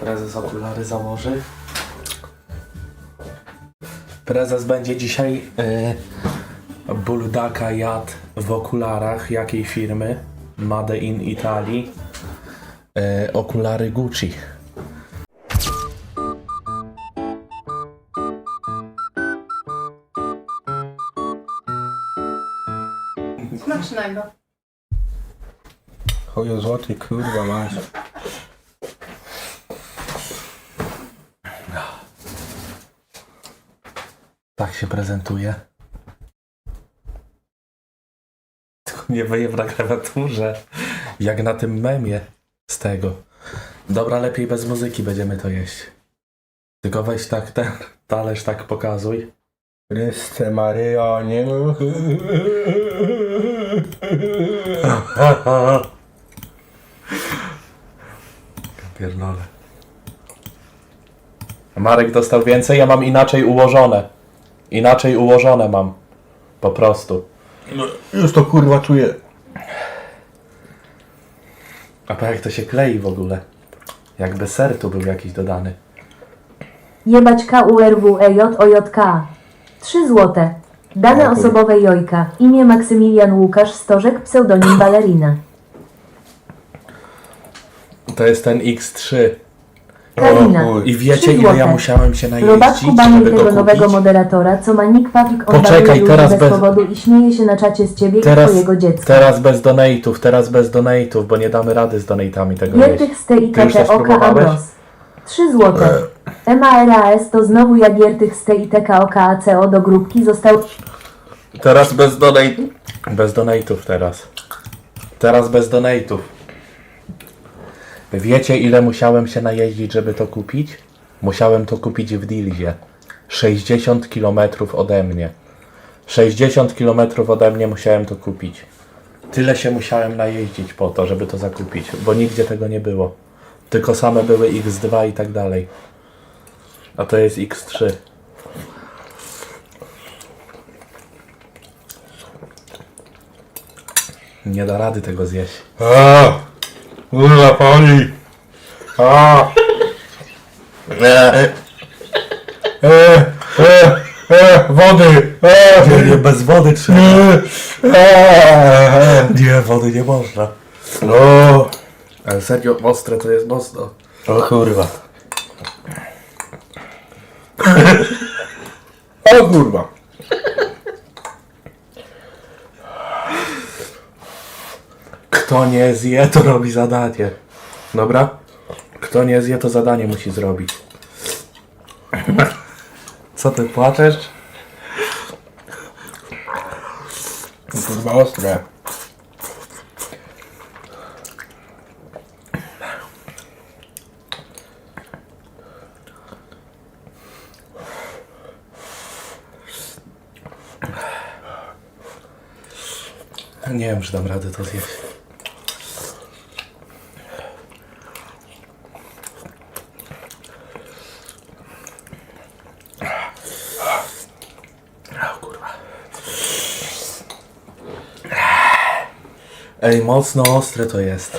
Prezes okulary założy. Prezes będzie dzisiaj yy, buldaka jadł w okularach jakiej firmy? Made in Italy. Yy, okulary Gucci. Smacznego. Chuju złoty, kurwa masz. Tak się prezentuje. Tylko nie wyje na klawiaturze. Jak na tym memie z tego. Dobra, lepiej bez muzyki będziemy to jeść. Tylko weź tak ten talerz tak pokazuj. Chryste Maryjo, nie Pierdolę. Marek dostał więcej, ja mam inaczej ułożone. Inaczej ułożone mam. Po prostu. Już to kurwa czuję. A po jak to się klei w ogóle? Jakby ser tu był jakiś dodany. Jebać KURWEJOJK. 3 złote. Dane osobowe Jojka. Imię Maksymilian Łukasz Stożek, pseudonim Balerina. To jest ten X3. Karina. O. I wiecie ile ja musiałem się Robaczku najeździć, banuj żeby tego go nowego kupić? moderatora, co ma nick Fafik on Poczekaj, banuje ludzi teraz bez bez- powodu i śmieje się na czacie z ciebie Teraz, i twojego dziecka. teraz bez donate'ów, teraz bez donate'ów, bo nie damy rady z donate'ami tego. Giertych z tej Ty już też TKOK próbowałeś? Ambros. 3 złote. MARAS to znowu jak Giertych z tej TKOK ACO do grupki został Teraz bez donate... Bez donate'ów teraz. Teraz bez donate'ów. Wiecie ile musiałem się najeździć, żeby to kupić? Musiałem to kupić w Dilzie. 60 km ode mnie. 60 km ode mnie musiałem to kupić. Tyle się musiałem najeździć po to, żeby to zakupić, bo nigdzie tego nie było. Tylko same były X2 i tak dalej. A to jest X3. Nie da rady tego zjeść. Kurwa pali. A. E, e, e, e, e, wody. E, Nie, nie, bez wody trzeba. e, e, Nie, wody nie można. O, Ale serio, ostre to jest mocno. o kurwa. O kurwa. Kto nie zje, to robi zadanie. Dobra? Kto nie zje, to zadanie musi zrobić. Co ty płaczesz? Kurwa ostre. Nie wiem, czy dam radę to zjeść. Ej, mocno ostre to jest.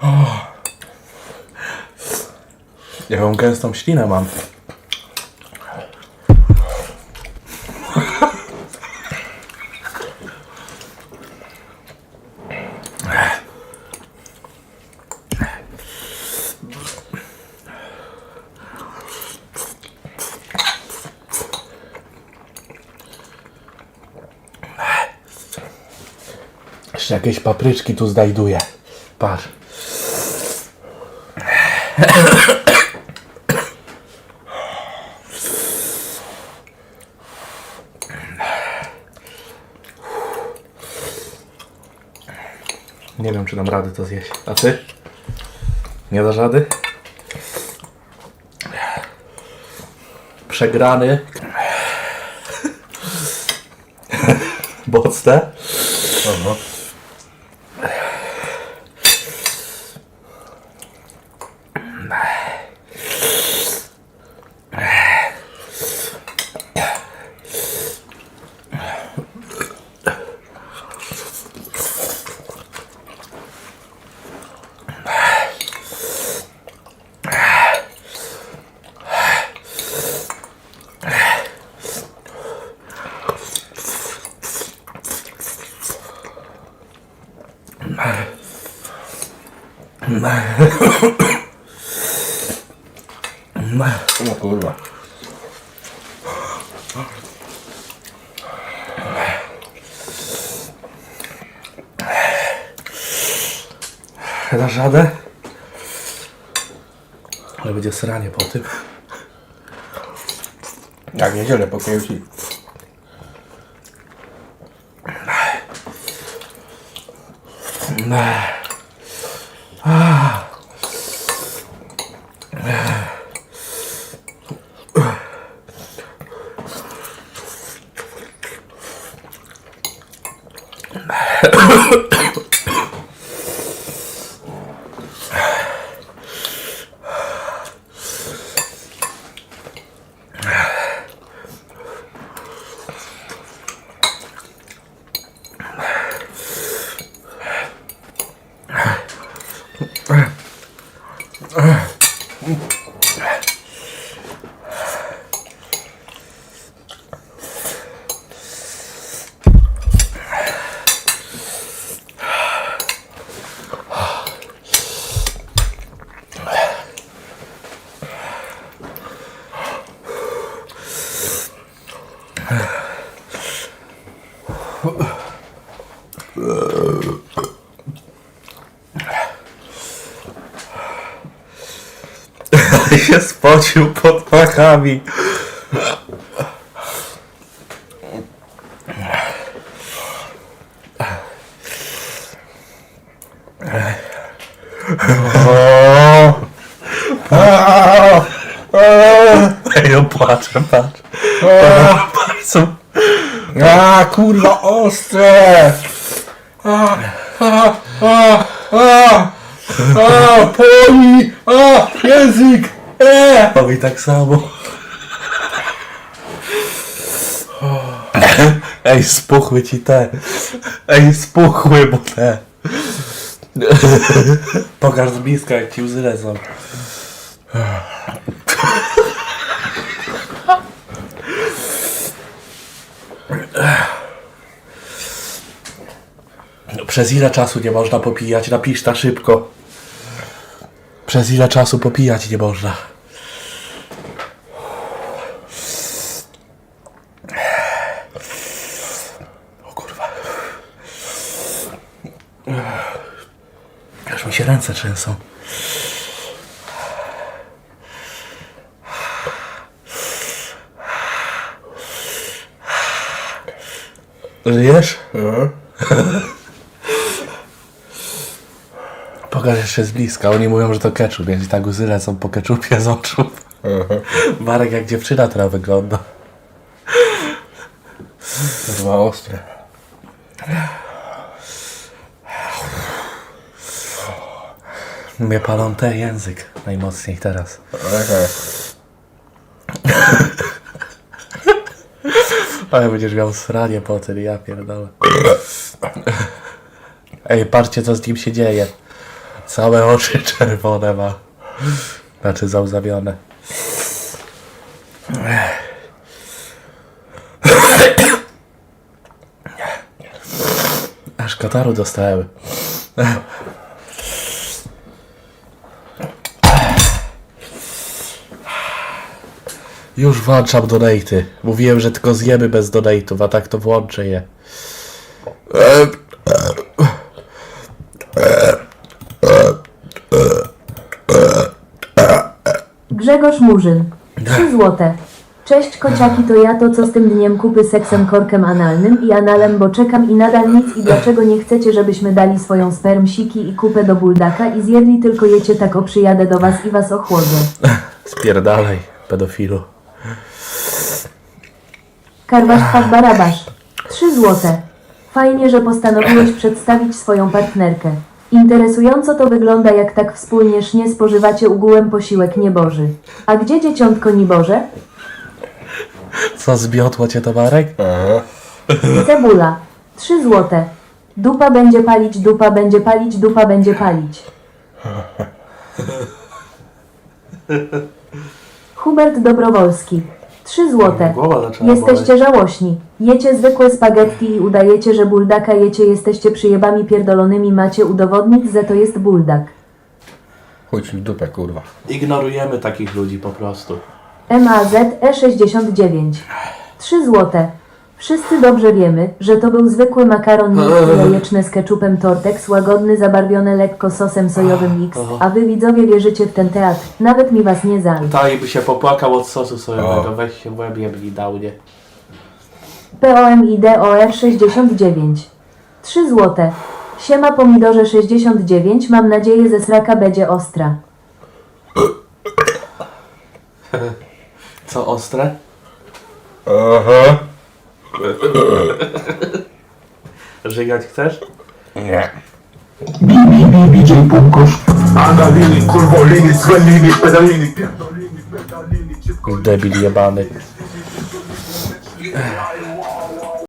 Aha. Jaką gęstą ślinę mam. Jeszcze jakieś papryczki tu znajduję. Patrz. Nie wiem, czy dam rady to zjeść. A ty? Nie dasz rady? Przegrany. Mocne. Aha. No kurwa. Dasz radę? Ale będzie sranie po tym. Jak niedzielę po KFC. 네. 아. 네. się spocił pod pachami. Ej, no płaczę, patrz. Bardzo. A kurwa ostre! A, a, a, a, a, poli! A, język! E! Powie tak samo. Ej, spuchły ci te. Ej, spuchły, bo te. Pokaż z bliska, jak ci łzy lecą. Przez ile czasu nie można popijać? Napisz na szybko. Przez ile czasu popijać nie można? O kurwa. Aż mi się ręce trzęsą. Żyjesz? Mhm. Pokaż jeszcze z bliska. Oni mówią, że to ketchup, więc i tak łzy lecą po ketchupie z oczu. Mhm. Marek jak dziewczyna teraz wygląda. Kurwa ostre. Mnie palą te język najmocniej teraz. Okej. Ale będziesz miał sranie po tym, ja pierdolę. Ej, patrzcie co z nim się dzieje. Całe oczy czerwone ma. Znaczy załzawione. Aż kataru dostałem. Już włączam donaty. Mówiłem, że tylko zjemy bez donatów, a tak to włączę je. Grzegorz Murzyn. 3 złote. Cześć kociaki, to ja to co z tym dniem kupy seksem korkiem analnym i analem, bo czekam i nadal nic i dlaczego nie chcecie, żebyśmy dali swoją spermsiki i kupę do buldaka i zjedli tylko jecie tak o przyjadę do was i was ochłodzę. Spierdalaj, pedofilu. Karwasz Twarz Barabasz. 3 złote. Fajnie, że postanowiłeś przedstawić swoją partnerkę. Interesująco to wygląda, jak tak wspólnie sznie spożywacie ugułem posiłek nieboży. A gdzie dzieciątko niboże? Co zmiotło cię to Marek? Aha. Cebula. 3 złote. Dupa będzie palić, dupa będzie palić, dupa będzie palić. Hubert Dobrowolski. 3 złote. Głowa zaczyna Jesteście żałośni. Jecie zwykłe spaghetti i udajecie, że buldaka jecie. Jesteście przyjebami pierdolonymi. Macie udowodnić, że to jest buldak. Ci w dupę, kurwa. Ignorujemy takich ludzi po prostu. MAZ E69. 3 złote. Wszyscy dobrze wiemy, że to był zwykły makaron miękki jajeczny z keczupem Tortex, łagodny, zabarwiony lekko sosem sojowym X, a wy widzowie wierzycie w ten teatr. Nawet mi was nie zal. Ta i by się popłakał od sosu sojowego. Weź się w łeb jebli dał, nie? POMIDOR 69. 3 złote. Siema pomidorze 69, mam nadzieję ze sraka będzie ostra. Co ostre? Aha. Żygać chcesz? Nie. DJ Pukosz pedaliny Pierdoliny, pedaliny, ciepło Debil jebany.